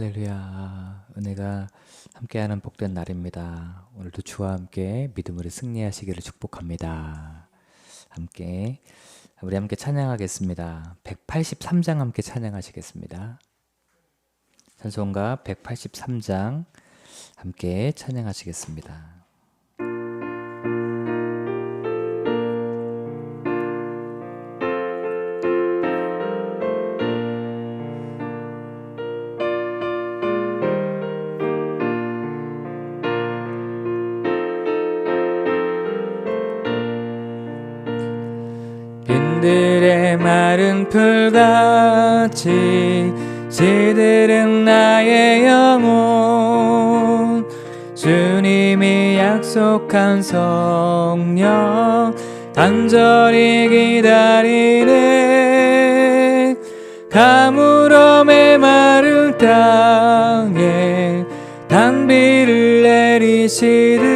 할렐루야. 은혜가 함께하는 복된 날입니다. 오늘도 주와 함께 믿음으로 승리하시기를 축복합니다. 함께 우리 함께 찬양하겠습니다. 183장 함께 찬양하시겠습니다. 찬송가 183장 함께 찬양하시겠습니다. 풀같이 시들은 나의 영혼. 주님이 약속한 성령 간절히 기다리네. 가물어 메마른 땅에 단비를 내리시듯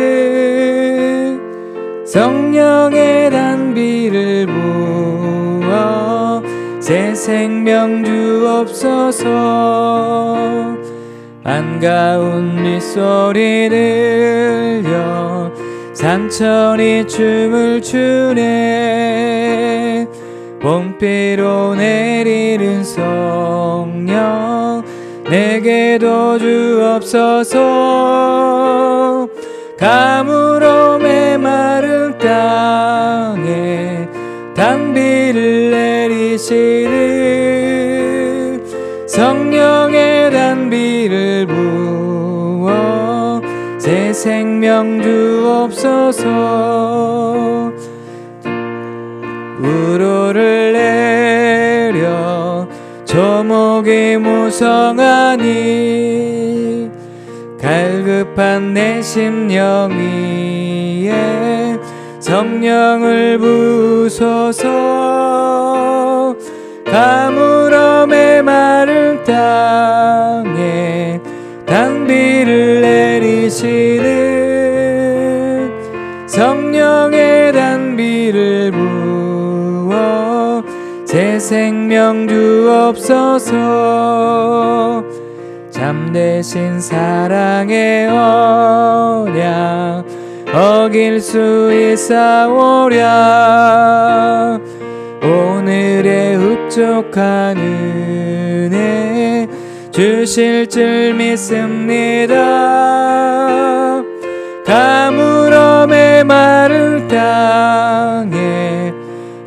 성령의 단비를 새 생명 주옵소서. 반가운 미소리 들려. 산천이 춤을 추네. 봄비로 내리는 성령 내게도 주옵소서. 가물어 메마른 땅에 단비를 내 리시듯 성령의 단비를 부어 새 생명 주옵소서. 우로를 내려 조목이 무성하니 갈급한 내 심령 위에 성령을 부소서 가물어 메마른 땅에 단비를 내리시듯 성령의 단비를 부어 새 생명 주옵소서. 잠대신 사랑의 언약 어길 수 있사오랴 오늘의 흡족한 은혜 주실 줄 믿습니다. 가물어 메마른 땅에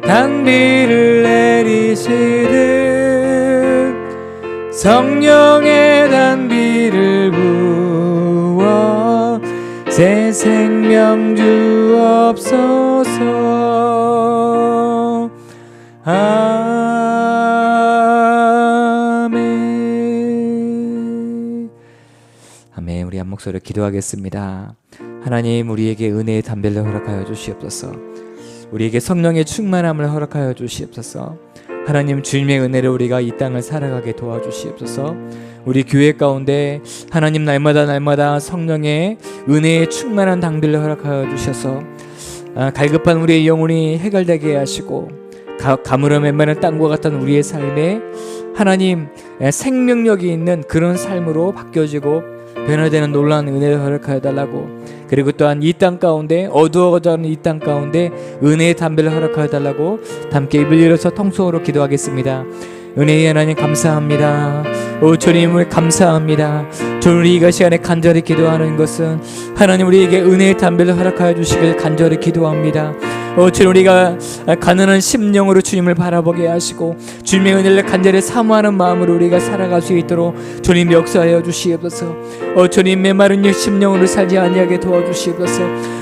단비를 내리시듯 성령의 단비를 부어 새 생명 주옵소서 목소리로 기도하겠습니다. 하나님 우리에게 은혜의 담배를 허락하여 주시옵소서. 우리에게 성령의 충만함을 허락하여 주시옵소서. 하나님 주님의 은혜로 우리가 이 땅을 살아가게 도와주시옵소서. 우리 교회 가운데 하나님 날마다 날마다 성령의 은혜의 충만한 당비를 허락하여 주셔서 아, 갈급한 우리의 영혼이 해결되게 하시고 가, 가물어 맨만한 땅과 같은 우리의 삶에 하나님 에, 생명력이 있는 그런 삶으로 바뀌어지고 변화되는 놀라운 은혜를 허락하여 달라고 그리고 또한 이 땅 가운데 어두워져 하는 이 땅 가운데 은혜의 담배를 허락하여 달라고 함께 입을 열어서 통성으로 기도하겠습니다. 은혜의 하나님 감사합니다. 오 주님을 감사합니다. 주님 우리가 시간에 간절히 기도하는 것은 하나님 우리에게 은혜의 담배를 허락하여 주시길 간절히 기도합니다. 오 주님 우리가 가난한 심령으로 주님을 바라보게 하시고 주님의 은혜를 간절히 사모하는 마음으로 우리가 살아갈 수 있도록 주님 역사하여 주시옵소서. 오 주님 메마른 이 심령으로 살지 아니하게 도와주시옵소서.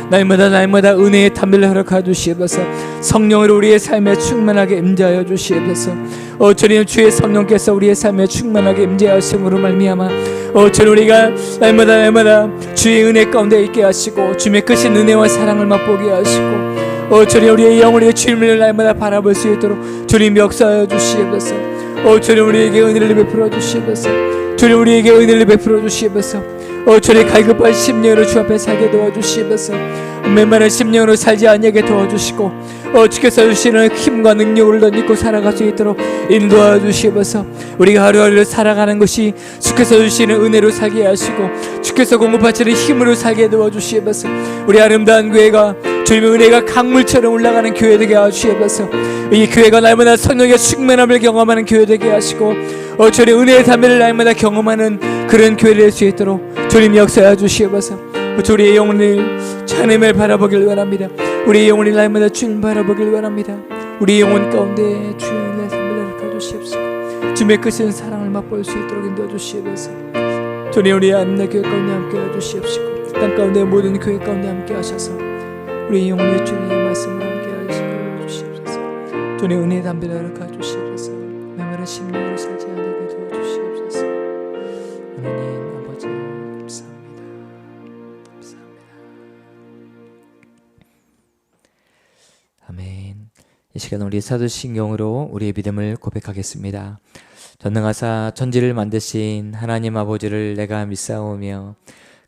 날마다 날마다 은혜의 담배를 허락하여 주시옵소서. 성령으로 우리의 삶에 충만하게 임재하여 주시옵소서. 오 주님 주의 성령께서 우리의 삶에 충만하게 임재하심으로 말미암아 오 주님 우리가 날마다 날마다 주의 은혜 가운데 있게 하시고 주님의 크신 은혜와 사랑을 맛보게 하시고 오 주님 우리의 영혼의 주님을 날마다 바라볼 수 있도록 주님 역사하여 주시옵소서. 오 주님 우리에게 은혜를 베풀어 주시옵소서. 주님 우리에게 은혜를 베풀어 주시옵소서. 오 주님 갈급한 심령으로 주 앞에 살게 도와주시옵소서. 맨만한 심령으로 살지 아니하게 도와주시고 어, 주께서 주시는 힘과 능력을 덧입고 살아갈 수 있도록 인도하 주시옵소서. 우리가 하루하루를 살아가는 것이 주께서 주시는 은혜로 살게 하시고 주께서 공급하시는 힘으로 살게 도와주시옵소서. 우리 아름다운 교회가 주님의 은혜가 강물처럼 올라가는 교회 되게 하시옵소서. 이 교회가 날마다 성령의 충만함을 경험하는 교회 되게 하시고 어, 주님 은혜의 담배를 날마다 경험하는 그런 교회 될 수 있도록 주님 역사해 주시옵소서. 우리의 영혼을 하나님을 바라보길 원합니다. 우리의 영혼이 날마다 주님 바라보길 원합니다. 우리 영혼 가운데 주님의 삶을 가주시옵소서. 주님의 끝은 사랑을 맛볼 수 있도록 인도해 주시옵소서. 주님 우리 안나 교회 가운데 함께 해주시옵시고 땅 가운데 모든 교회 가운데 함께 하셔서 우리 영혼의 주님의 말씀을 함께 하시고 주시옵소서. 주님 은혜 담배를 가주시옵소서. 메마른 심령으로 살지 않게 도와주시옵소서. 하나님 아버지 감사합니다. 감사합니다. 아멘. 이 시간 우리 사도신경으로 우리의 믿음을 고백하겠습니다. 전능하사 천지를 만드신 하나님 아버지를 내가 믿사오며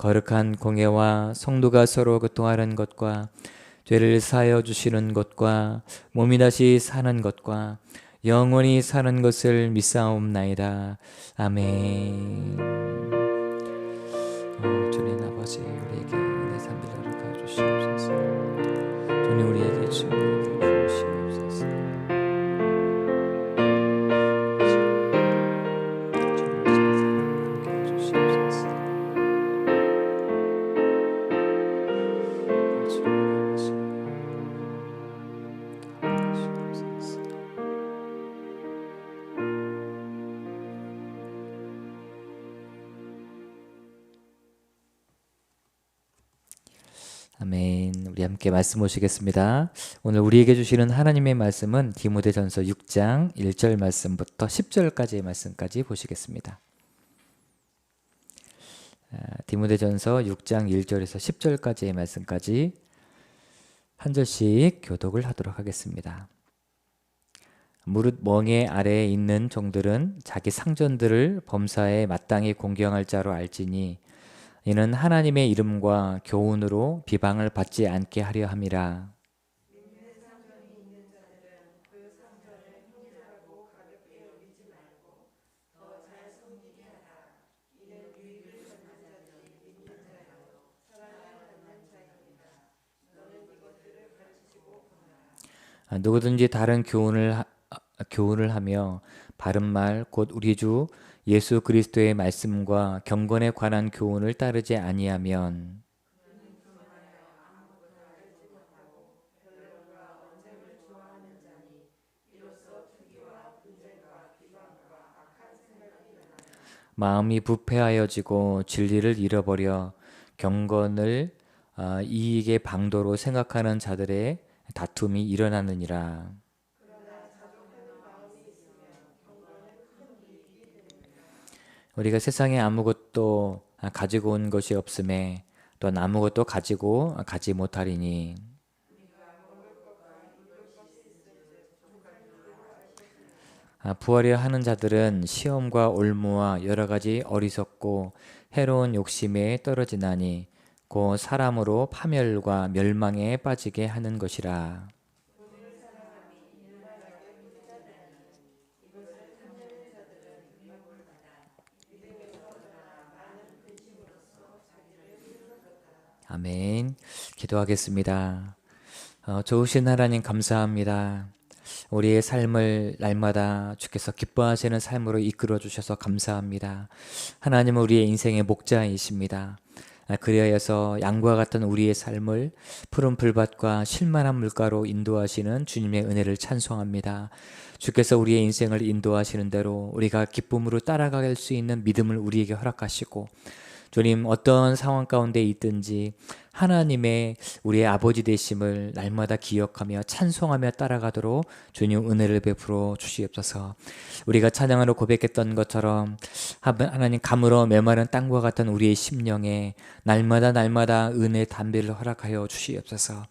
거룩한 공예와 성도가 서로 교통하는 것과 죄를 사하여 주시는 것과 몸이 다시 사는 것과 영원히 사는 것을 믿사옵나이다. 아멘. 어, 주님 아버지 우리에게 은혜 삼비라를 가주시옵소서. 주님 우리에게 부으시옵소서 함께 말씀 보시겠습니다. 오늘 우리에게 주시는 하나님의 말씀은 디모데전서 6장 1절 말씀부터 10절까지의 말씀까지 보시겠습니다. 아, 디모데전서 6장 1절에서 10절까지의 말씀까지 한 절씩 교독을 하도록 하겠습니다. 무릇 멍에 아래에 있는 종들은 자기 상전들을 범사에 마땅히 공경할 자로 알지니 이는 하나님의 이름과 교훈으로 비방을 받지 않게 하려 함이라. 아, 누구든지 다른 교훈을 하, 아, 교훈을 하며 바른 말 곧 우리 주 예수 그리스도의 말씀과 경건에 관한 교훈을 따르지 아니하면 마음이 부패하여지고 진리를 잃어버려 경건을 아, 이익의 방도로 생각하는 자들의 다툼이 일어나느니라. 우리가 세상에 아무것도 가지고 온 것이 없음에 또한 아무것도 가지고 가지 못하리니 아, 부하려 하는 자들은 시험과 올무와 여러 가지 어리석고 해로운 욕심에 떨어지나니 곧 사람으로 파멸과 멸망에 빠지게 하는 것이라. 아멘. 기도하겠습니다. 어, 좋으신 하나님 감사합니다. 우리의 삶을 날마다 주께서 기뻐하시는 삶으로 이끌어 주셔서 감사합니다. 하나님은 우리의 인생의 목자이십니다. 아, 그리하여서 양과 같은 우리의 삶을 푸른 풀밭과 실만한 물가로 인도하시는 주님의 은혜를 찬송합니다. 주께서 우리의 인생을 인도하시는 대로 우리가 기쁨으로 따라갈 수 있는 믿음을 우리에게 허락하시고 주님 어떤 상황 가운데 있든지 하나님의 우리의 아버지 되심을 날마다 기억하며 찬송하며 따라가도록 주님 은혜를 베풀어 주시옵소서. 우리가 찬양으로 고백했던 것처럼 하나님 감으로 메마른 땅과 같은 우리의 심령에 날마다 날마다 은혜 담배를 허락하여 주시옵소서.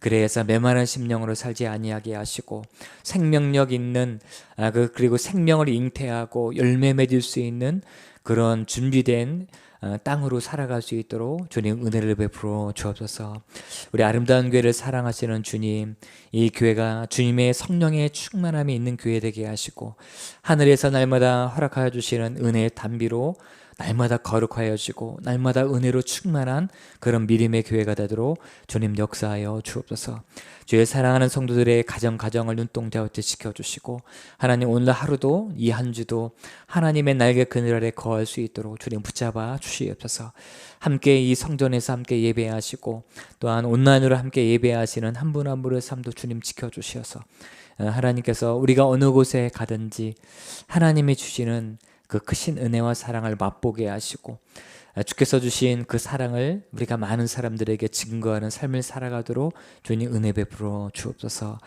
그래서 메마른 심령으로 살지 아니하게 하시고 생명력 있는 아, 그 그리고 생명을 잉태하고 열매 맺을 수 있는 그런 준비된 어, 땅으로 살아갈 수 있도록 주님 은혜를 베풀어 주옵소서. 우리 아름다운 교회를 사랑하시는 주님, 이 교회가 주님의 성령의 충만함이 있는 교회 되게 하시고 하늘에서 날마다 허락하여 주시는 은혜의 담비로 날마다 거룩하여 지고 날마다 은혜로 충만한 그런 믿음의 교회가 되도록 주님 역사하여 주옵소서. 주의 사랑하는 성도들의 가정 가정을 눈동자 어찌 지켜 주시고 하나님 오늘 하루도 이 한 주도 하나님의 날개 그늘 아래 거할 수 있도록 주님 붙잡아 주시옵소서. 함께 이 성전에서 함께 예배하시고 또한 온라인으로 함께 예배하시는 한 분 한 분의 삶도 주님 지켜 주시어서 어, 하나님께서 우리가 어느 곳에 가든지 하나님이 주시는 그 크신 은혜와 사랑을 맛보게 하시고 아, 주께서 주신 그 사랑을 우리가 많은 사람들에게 증거하는 삶을 살아가도록 주님 은혜 베풀어 주옵소서.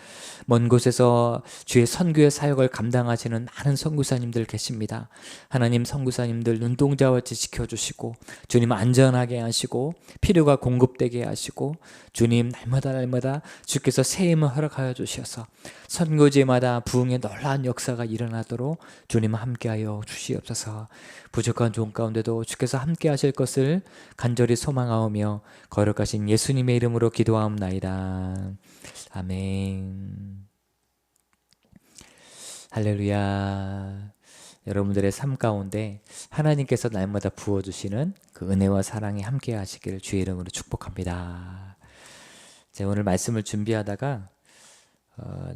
먼 곳에서 주의 선교의 사역을 감당하시는 많은 선교사님들 계십니다. 하나님 선교사님들 눈동자같이 지켜주시고 주님 안전하게 하시고 필요가 공급되게 하시고 주님 날마다 날마다 주께서 새 힘을 허락하여 주셔서 선교지마다 부흥의 놀라운 역사가 일어나도록 주님 함께하여 주시옵소서. 부족한 종 가운데도 주께서 함께 하실 것을 간절히 소망하오며 거룩하신 예수님의 이름으로 기도하옵나이다. 아멘. 할렐루야. 여러분들의 삶 가운데 하나님께서 날마다 부어주시는 그 은혜와 사랑이 함께 하시기를 주의 이름으로 축복합니다. 제가 오늘 말씀을 준비하다가 어,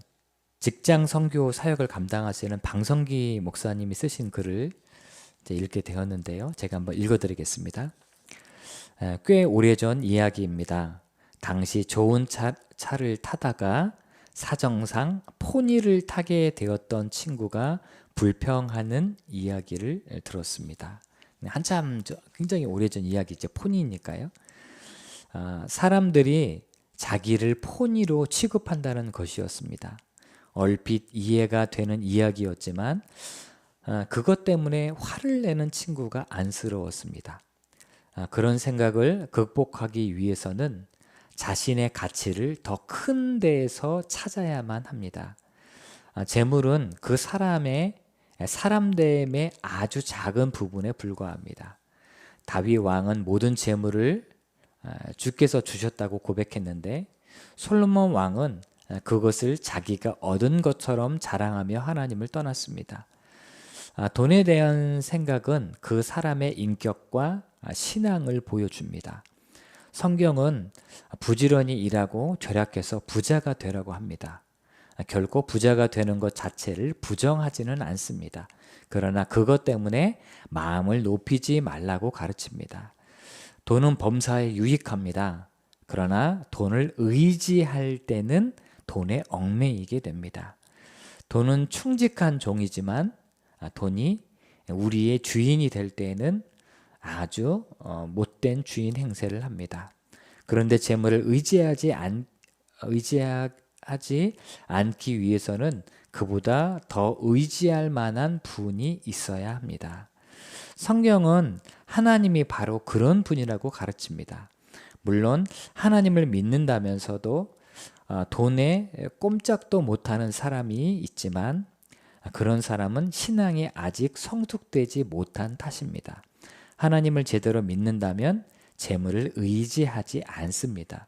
직장 선교 사역을 감당하시는 방성기 목사님이 쓰신 글을 읽게 되었는데요. 제가 한번 읽어드리겠습니다. 꽤 오래전 이야기입니다. 당시 좋은 차, 차를 타다가 사정상 포니를 타게 되었던 친구가 불평하는 이야기를 들었습니다. 한참 굉장히 오래전 이야기죠. 포니니까요. 아, 사람들이 자기를 포니로 취급한다는 것이었습니다. 얼핏 이해가 되는 이야기였지만 아, 그것 때문에 화를 내는 친구가 안쓰러웠습니다. 아, 그런 생각을 극복하기 위해서는 자신의 가치를 더 큰 데에서 찾아야만 합니다. 아, 재물은 그 사람의 사람됨의 아주 작은 부분에 불과합니다. 다윗 왕은 모든 재물을 주께서 주셨다고 고백했는데 솔로몬 왕은 그것을 자기가 얻은 것처럼 자랑하며 하나님을 떠났습니다. 아, 돈에 대한 생각은 그 사람의 인격과 신앙을 보여줍니다. 성경은 부지런히 일하고 절약해서 부자가 되라고 합니다. 결코 부자가 되는 것 자체를 부정하지는 않습니다. 그러나 그것 때문에 마음을 높이지 말라고 가르칩니다. 돈은 범사에 유익합니다. 그러나 돈을 의지할 때는 돈에 얽매이게 됩니다. 돈은 충직한 종이지만 아, 돈이 우리의 주인이 될 때에는 아주 어, 못된 주인 행세를 합니다. 그런데 재물을 의지하지 않 의지하지 않기 위해서는 그보다 더 의지할 만한 분이 있어야 합니다. 성경은 하나님이 바로 그런 분이라고 가르칩니다. 물론 하나님을 믿는다면서도 어, 돈에 꼼짝도 못하는 사람이 있지만 그런 사람은 신앙이 아직 성숙되지 못한 탓입니다. 하나님을 제대로 믿는다면 재물을 의지하지 않습니다.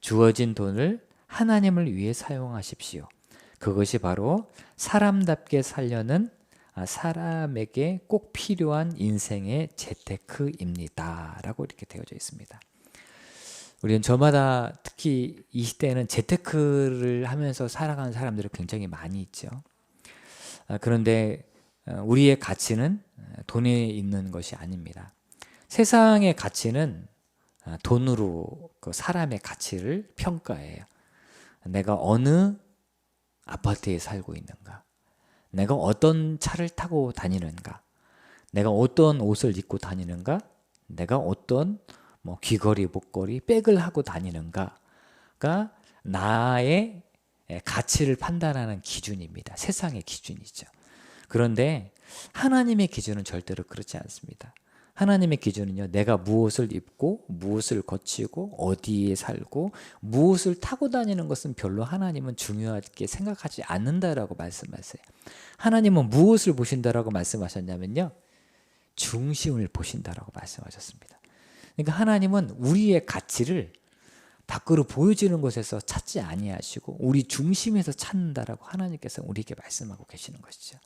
주어진 돈을 하나님을 위해 사용하십시오. 그것이 바로 사람답게 살려는 아, 사람에게 꼭 필요한 인생의 재테크입니다. 라고 이렇게 되어져 있습니다. 우리는 저마다 특히 이 시대에는 재테크를 하면서 살아가는 사람들이 굉장히 많이 있죠. 아, 그런데 어, 우리의 가치는 어, 돈에 있는 것이 아닙니다. 세상의 가치는 아, 돈으로 그 사람의 가치를 평가해요. 내가 어느 아파트에 살고 있는가? 내가 어떤 차를 타고 다니는가? 내가 어떤 옷을 입고 다니는가? 내가 어떤 뭐 귀걸이, 목걸이, 백을 하고 다니는가가 나의 예, 가치를 판단하는 기준입니다. 세상의 기준이죠. 그런데 하나님의 기준은 절대로 그렇지 않습니다. 하나님의 기준은요, 내가 무엇을 입고, 무엇을 거치고, 어디에 살고, 무엇을 타고 다니는 것은 별로 하나님은 중요하게 생각하지 않는다라고 말씀하세요. 하나님은 무엇을 보신다라고 말씀하셨냐면요, 중심을 보신다라고 말씀하셨습니다. 그러니까 하나님은 우리의 가치를 밖으로 보여지는 곳에서 찾지 아니하시고 우리 중심에서 찾는다라고 하나님께서 우리에게 말씀하고 계시는 것이죠.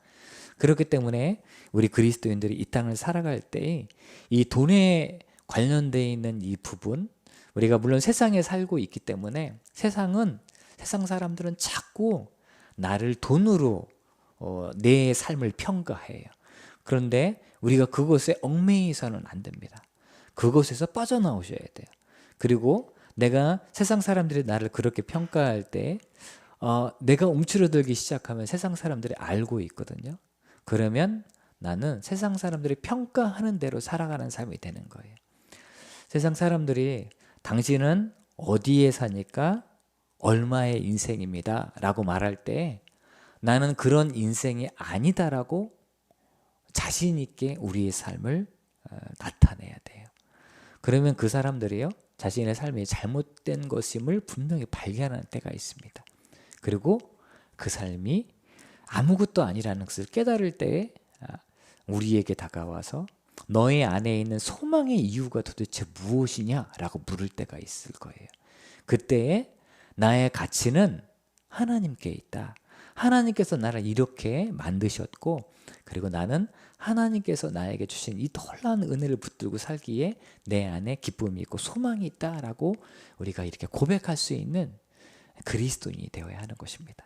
그렇기 때문에 우리 그리스도인들이 이 땅을 살아갈 때 이 돈에 관련되어 있는 이 부분 우리가 물론 세상에 살고 있기 때문에 세상은 세상 사람들은 자꾸 나를 돈으로 어, 내 삶을 평가해요. 그런데 우리가 그것에 얽매이서는 안 됩니다. 그것에서 빠져나오셔야 돼요. 그리고 내가 세상 사람들이 나를 그렇게 평가할 때 어, 내가 움츠러들기 시작하면 세상 사람들이 알고 있거든요. 그러면 나는 세상 사람들이 평가하는 대로 살아가는 삶이 되는 거예요. 세상 사람들이 당신은 어디에 사니까 얼마의 인생입니다. 라고 말할 때 나는 그런 인생이 아니다라고 자신 있게 우리의 삶을 어, 나타내야 돼요. 그러면 그 사람들이요 자신의 삶이 잘못된 것임을 분명히 발견하는 때가 있습니다. 그리고 그 삶이 아무것도 아니라는 것을 깨달을 때에 아, 우리에게 다가와서 너의 안에 있는 소망의 이유가 도대체 무엇이냐라고 물을 때가 있을 거예요. 그때에 나의 가치는 하나님께 있다. 하나님께서 나를 이렇게 만드셨고 그리고 나는 하나님께서 나에게 주신 이 놀라운 은혜를 붙들고 살기에 내 안에 기쁨이 있고 소망이 있다라고 우리가 이렇게 고백할 수 있는 그리스도인이 되어야 하는 것입니다.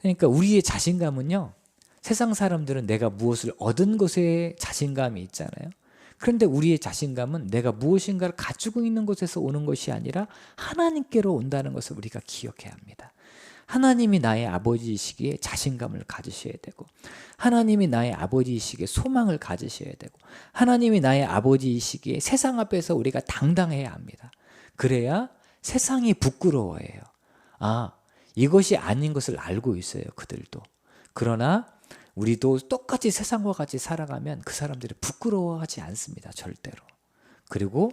그러니까 우리의 자신감은요. 세상 사람들은 내가 무엇을 얻은 것에 자신감이 있잖아요. 그런데 우리의 자신감은 내가 무엇인가를 가지고 있는 것에서 오는 것이 아니라 하나님께로 온다는 것을 우리가 기억해야 합니다. 하나님이 나의 아버지이시기에 자신감을 가지셔야 되고 하나님이 나의 아버지이시기에 소망을 가지셔야 되고 하나님이 나의 아버지이시기에 세상 앞에서 우리가 당당해야 합니다. 그래야 세상이 부끄러워해요. 아, 이것이 아닌 것을 알고 있어요. 그들도. 그러나 우리도 똑같이 세상과 같이 살아가면 그 사람들이 부끄러워하지 않습니다. 절대로. 그리고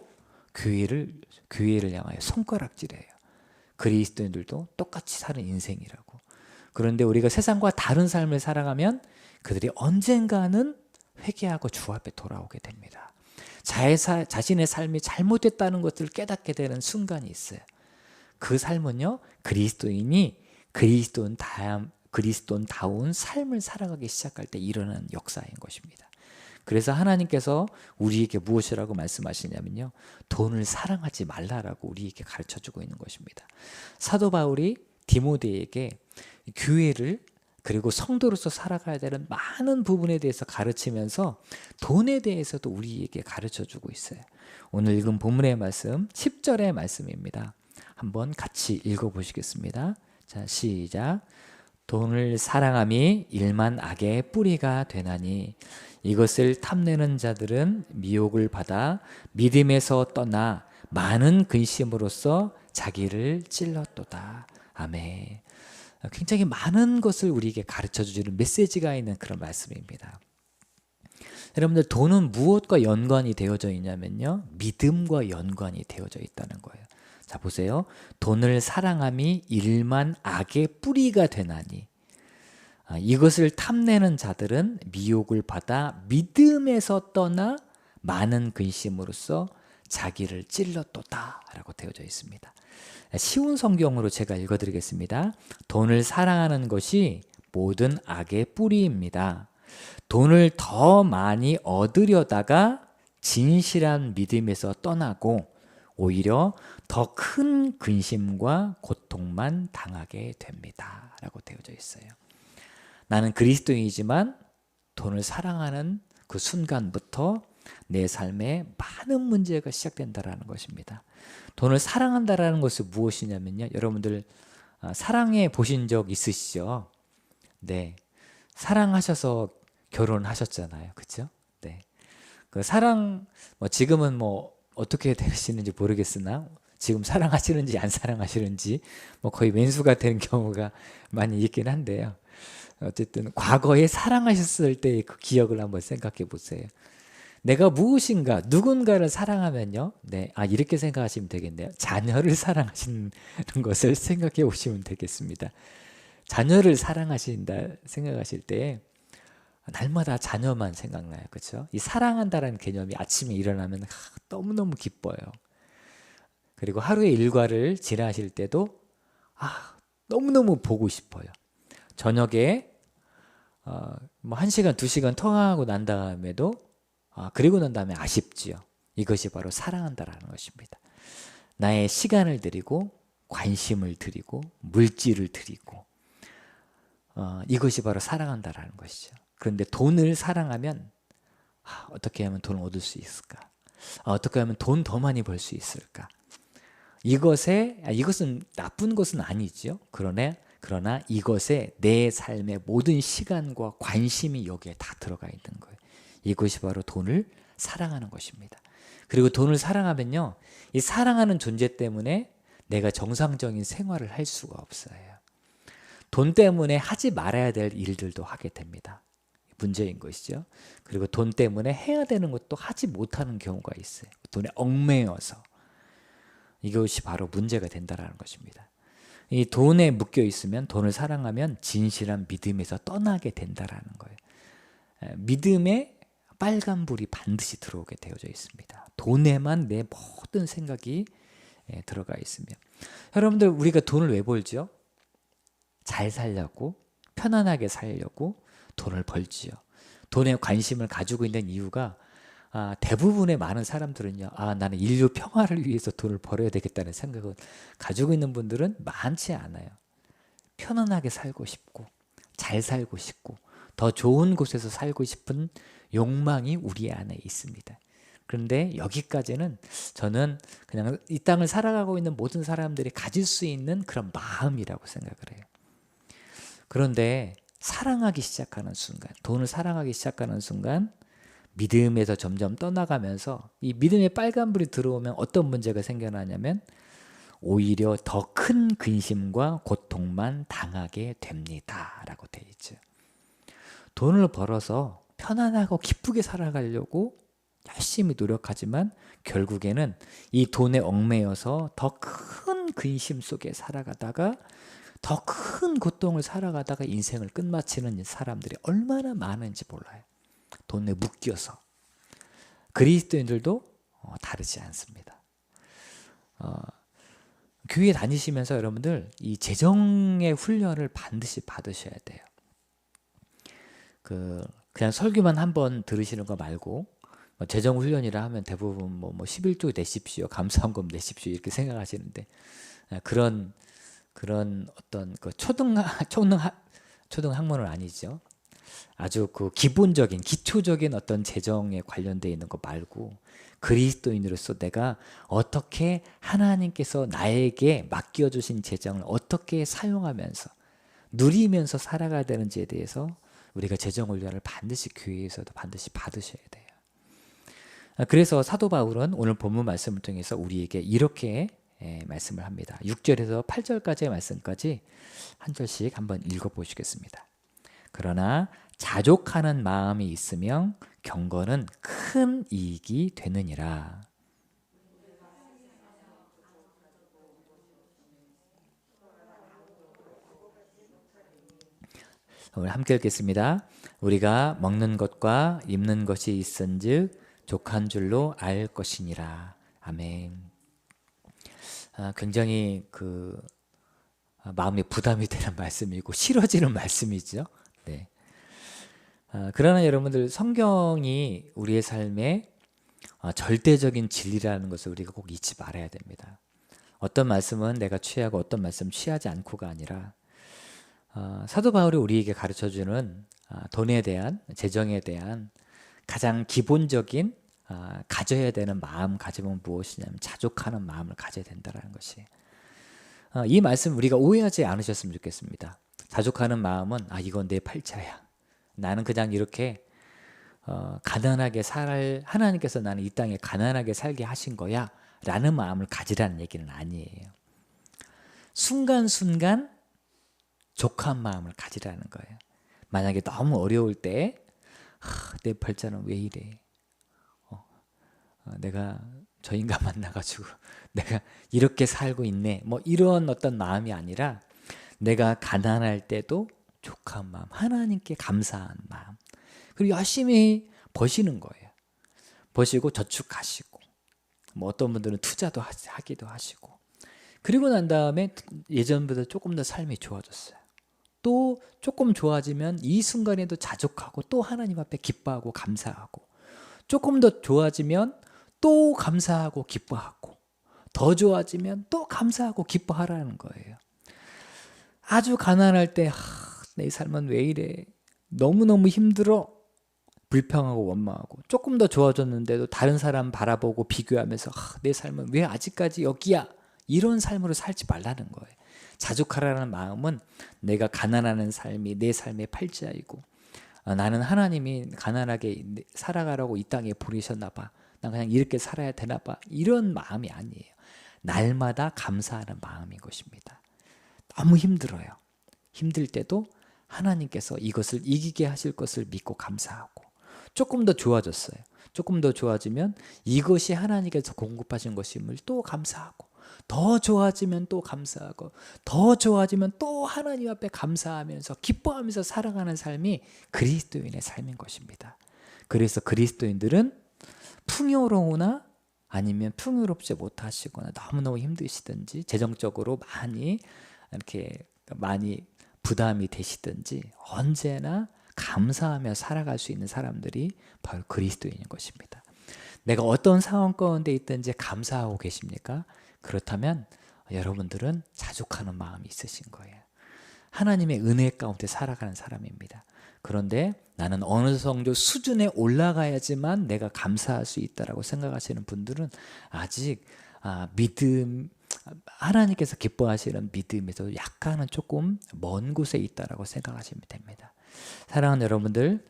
교회를 교회를 향하여 손가락질해요. 그리스도인들도 똑같이 사는 인생이라고. 그런데 우리가 세상과 다른 삶을 살아가면 그들이 언젠가는 회개하고 주 앞에 돌아오게 됩니다. 자의 사, 자신의 삶이 잘못됐다는 것을 깨닫게 되는 순간이 있어요. 그 삶은요 그리스도인이 그리스도인 다음 그리스도인다운 삶을 살아가기 시작할 때 일어나는 역사인 것입니다. 그래서 하나님께서 우리에게 무엇이라고 말씀하시냐면요. 돈을 사랑하지 말라라고 우리에게 가르쳐 주고 있는 것입니다. 사도 바울이 디모데에게 교회를 그리고 성도로서 살아가야 되는 많은 부분에 대해서 가르치면서 돈에 대해서도 우리에게 가르쳐 주고 있어요. 오늘 읽은 본문의 말씀 10절의 말씀입니다. 한번 같이 읽어 보시겠습니다. 자, 시작. 돈을 사랑함이 일만 악의 뿌리가 되나니 이것을 탐내는 자들은 미혹을 받아 믿음에서 떠나 많은 근심으로써 자기를 찔렀도다. 아멘. 굉장히 많은 것을 우리에게 가르쳐 주는 메시지가 있는 그런 말씀입니다. 여러분들 돈은 무엇과 연관이 되어져 있냐면요. 믿음과 연관이 되어져 있다는 거예요. 자 보세요. 돈을 사랑함이 일만 악의 뿌리가 되나니 아, 이것을 탐내는 자들은 미혹을 받아 믿음에서 떠나 많은 근심으로써 자기를 찔렀도다라고 되어져 있습니다. 쉬운 성경으로 제가 읽어드리겠습니다. 돈을 사랑하는 것이 모든 악의 뿌리입니다. 돈을 더 많이 얻으려다가 진실한 믿음에서 떠나고 오히려 더 큰 근심과 고통만 당하게 됩니다. 라고 되어져 있어요. 나는 그리스도인이지만 돈을 사랑하는 그 순간부터 내 삶에 많은 문제가 시작된다라는 것입니다. 돈을 사랑한다라는 것은 무엇이냐면요. 여러분들 아, 사랑해 보신 적 있으시죠? 네. 사랑하셔서 결혼하셨잖아요. 그렇죠? 네. 그 사랑 뭐 지금은 뭐 어떻게 되시는지 모르겠으나 지금 사랑하시는지 안 사랑하시는지 뭐 거의 왼수가 되는 경우가 많이 있긴 한데요. 어쨌든 과거에 사랑하셨을 때의 그 기억을 한번 생각해 보세요. 내가 무엇인가 누군가를 사랑하면요. 네. 아 이렇게 생각하시면 되겠네요. 자녀를 사랑하시는 것을 생각해 보시면 되겠습니다. 자녀를 사랑하신다 생각하실 때 날마다 자녀만 생각나요. 그렇죠? 이 사랑한다라는 개념이 아침에 일어나면 하, 너무너무 기뻐요. 그리고 하루의 일과를 지나실 때도 아, 너무너무 보고 싶어요. 저녁에 어, 뭐 1시간, 2시간 통화하고 난 다음에도 아, 그리고 난 다음에 아쉽지요. 이것이 바로 사랑한다라는 것입니다. 나의 시간을 드리고 관심을 드리고 물질을 드리고 어, 이것이 바로 사랑한다라는 것이죠. 그런데 돈을 사랑하면 아, 어떻게 하면 돈을 얻을 수 있을까? 아, 어떻게 하면 돈 더 많이 벌 수 있을까? 이것에 아, 이것은 나쁜 것은 아니죠. 그러나 그러나 이것에 내 삶의 모든 시간과 관심이 여기에 다 들어가 있는 거예요. 이것이 바로 돈을 사랑하는 것입니다. 그리고 돈을 사랑하면요, 이 사랑하는 존재 때문에 내가 정상적인 생활을 할 수가 없어요. 돈 때문에 하지 말아야 될 일들도 하게 됩니다. 문제인 것이죠. 그리고 돈 때문에 해야 되는 것도 하지 못하는 경우가 있어요. 돈에 얽매여서. 이것이 바로 문제가 된다라는 것입니다. 이 돈에 묶여 있으면 돈을 사랑하면 진실한 믿음에서 떠나게 된다라는 거예요. 믿음에 빨간 불이 반드시 들어오게 되어져 있습니다. 돈에만 내 모든 생각이 들어가 있으면 여러분들 우리가 돈을 왜 벌죠? 잘 살려고 편안하게 살려고 돈을 벌지요. 돈에 관심을 가지고 있는 이유가 아, 대부분의 많은 사람들은요, 아, 나는 인류 평화를 위해서 돈을 벌어야 되겠다는 생각을 가지고 있는 분들은 많지 않아요. 편안하게 살고 싶고, 잘 살고 싶고, 더 좋은 곳에서 살고 싶은 욕망이 우리 안에 있습니다. 그런데 여기까지는 저는 그냥 이 땅을 살아가고 있는 모든 사람들이 가질 수 있는 그런 마음이라고 생각을 해요. 그런데 사랑하기 시작하는 순간, 돈을 사랑하기 시작하는 순간, 믿음에서 점점 떠나가면서 이 믿음의 빨간불이 들어오면 어떤 문제가 생겨나냐면 오히려 더 큰 근심과 고통만 당하게 됩니다. 라고 되어 있죠. 돈을 벌어서 편안하고 기쁘게 살아가려고 열심히 노력하지만 결국에는 이 돈에 얽매여서 더 큰 근심 속에 살아가다가 더 큰 고통을 살아가다가 인생을 끝마치는 사람들이 얼마나 많은지 몰라요. 돈에 묶여서 그리스도인들도 어, 다르지 않습니다. 어, 교회 다니시면서 여러분들 이 재정의 훈련을 반드시 받으셔야 돼요. 그 그냥 설교만 한 번 들으시는 거 말고 뭐 재정 훈련이라 하면 대부분 뭐, 뭐 11조 내십시오, 감사원금 내십시오 이렇게 생각하시는데 아, 그런 그런 어떤 그 초등 초등 초등 학문은 아니죠. 아주 그 기본적인 기초적인 어떤 재정에 관련되어 있는 거 말고 그리스도인으로서 내가 어떻게 하나님께서 나에게 맡겨 주신 재정을 어떻게 사용하면서 누리면서 살아가야 되는지에 대해서 우리가 재정 훈련을 반드시 교회에서도 반드시 받으셔야 돼요. 아, 그래서 사도 바울은 오늘 본문 말씀을 통해서 우리에게 이렇게 예, 말씀을 합니다. 6절에서 8절까지의 말씀까지 한 절씩 한번 읽어 보시겠습니다. 그러나 자족하는 마음이 있으면 경건은 큰 이익이 되느니라. 오늘 함께 읽겠습니다. 우리가 먹는 것과 입는 것이 있은즉 족한 줄로 알 것이니라. 아멘. 아, 굉장히 그 아, 마음에 부담이 되는 말씀이고 싫어지는 말씀이죠. 네. 아, 그러나 여러분들 성경이 우리의 삶에 아, 절대적인 진리라는 것을 우리가 꼭 잊지 말아야 됩니다. 어떤 말씀은 내가 취하고 어떤 말씀 취하지 않고가 아니라 아, 사도 바울이 우리에게 가르쳐주는 돈에 대한 재정에 대한 가장 기본적인 가져야 되는 마음가짐은 무엇이냐면 자족하는 마음을 가져야 된다는 것이 이 말씀 우리가 오해하지 않으셨으면 좋겠습니다. 자족하는 마음은 아 이건 내 팔자야. 나는 그냥 이렇게 어, 가난하게 살 하나님께서 나는 이 땅에 가난하게 살게 하신 거야 라는 마음을 가지라는 얘기는 아니에요. 순간순간 족한 마음을 가지라는 거예요. 만약에 너무 어려울 때내 발자는 왜 이래? 어, 어, 내가 저 인간 만나가지고 내가 이렇게 살고 있네. 뭐 이런 어떤 마음이 아니라 내가 가난할 때도 족한 마음, 하나님께 감사한 마음. 그리고 열심히 버시는 거예요. 버시고 저축하시고, 뭐 어떤 분들은 투자도 하- 하기도 하시고, 그리고 난 다음에 예전보다 조금 더 삶이 좋아졌어요. 또 조금 좋아지면 이 순간에도 자족하고 또 하나님 앞에 기뻐하고 감사하고, 조금 더 좋아지면 또 감사하고 기뻐하고, 더 좋아지면 또 감사하고 기뻐하라는 거예요. 아주 가난할 때, 하, 내 삶은 왜 이래? 너무너무 힘들어. 불평하고 원망하고 조금 더 좋아졌는데도 다른 사람 바라보고 비교하면서 하, 내 삶은 왜 아직까지 여기야? 이런 삶으로 살지 말라는 거예요. 자족하라는 마음은 내가 가난하는 삶이 내 삶의 팔자이고 아, 나는 하나님이 가난하게 살아가라고 이 땅에 보내셨나 봐. 난 그냥 이렇게 살아야 되나 봐. 이런 마음이 아니에요. 날마다 감사하는 마음인 것입니다. 너무 힘들어요. 힘들 때도 하나님께서 이것을 이기게 하실 것을 믿고 감사하고 조금 더 좋아졌어요. 조금 더 좋아지면 이것이 하나님께서 공급하신 것임을 또 감사하고 더 좋아지면 또 감사하고 더 좋아지면 또 하나님 앞에 감사하면서 기뻐하면서 살아가는 삶이 그리스도인의 삶인 것입니다. 그래서 그리스도인들은 풍요로우나 아니면 풍요롭지 못하시거나 너무너무 힘드시든지 재정적으로 많이 이렇게 많이 부담이 되시든지 언제나 감사하며 살아갈 수 있는 사람들이 바로 그리스도인인 것입니다. 내가 어떤 상황 가운데 있든지 감사하고 계십니까? 그렇다면 여러분들은 자족하는 마음이 있으신 거예요. 하나님의 은혜 가운데 살아가는 사람입니다. 그런데 나는 어느 정도 수준에 올라가야지만 내가 감사할 수 있다라고 생각하시는 분들은 아직 아, 믿음 하나님께서 기뻐하시는 믿음에서 약간은 조금 먼 곳에 있다라고 생각하시면 됩니다. 사랑하는 여러분들,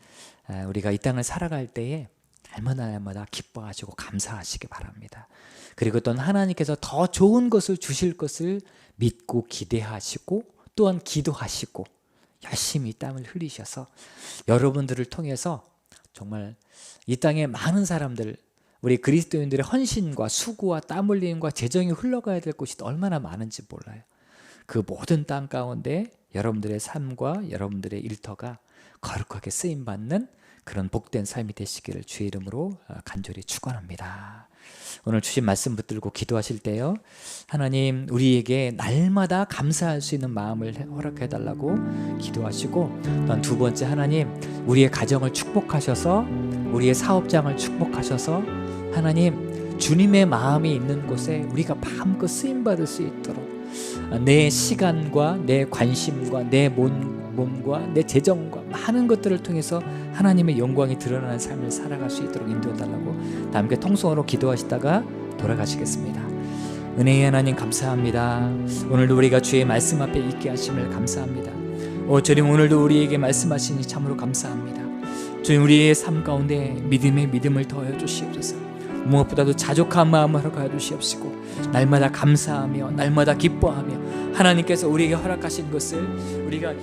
아, 우리가 이 땅을 살아갈 때에 날마다 날마다 기뻐하시고 감사하시기 바랍니다. 그리고 또한 하나님께서 더 좋은 것을 주실 것을 믿고 기대하시고 또한 기도하시고 열심히 땀을 흘리셔서 여러분들을 통해서 정말 이 땅에 많은 사람들 우리 그리스도인들의 헌신과 수고와 땀 흘림과 재정이 흘러가야 될 곳이 얼마나 많은지 몰라요. 그 모든 땅 가운데 여러분들의 삶과 여러분들의 일터가 거룩하게 쓰임 받는 그런 복된 삶이 되시기를 주의 이름으로 어, 간절히 축원합니다. 오늘 주신 말씀 붙들고 기도하실 때요. 하나님 우리에게 날마다 감사할 수 있는 마음을 허락해 달라고 기도하시고 또한 두 번째 하나님 우리의 가정을 축복하셔서 우리의 사업장을 축복하셔서 하나님 주님의 마음이 있는 곳에 우리가 마음껏 쓰임 받을 수 있도록 내 시간과 내 관심과 내 몸, 몸과 내 재정과 많은 것들을 통해서 하나님의 영광이 드러나는 삶을 살아갈 수 있도록 인도해 달라고 다 함께 통성으로 기도하시다가 돌아가시겠습니다. 은혜의 하나님 감사합니다. 오늘도 우리가 주의 말씀 앞에 있게 하심을 감사합니다. 오 주님 오늘도 우리에게 말씀하시니 참으로 감사합니다. 주님 우리의 삶 가운데 믿음의 믿음을 더하여 주시옵소서. 무엇보다도 자족한 마음을 허락하여 주시옵시고 날마다 감사하며 날마다 기뻐하며 하나님께서 우리에게 허락하신 것을 우리가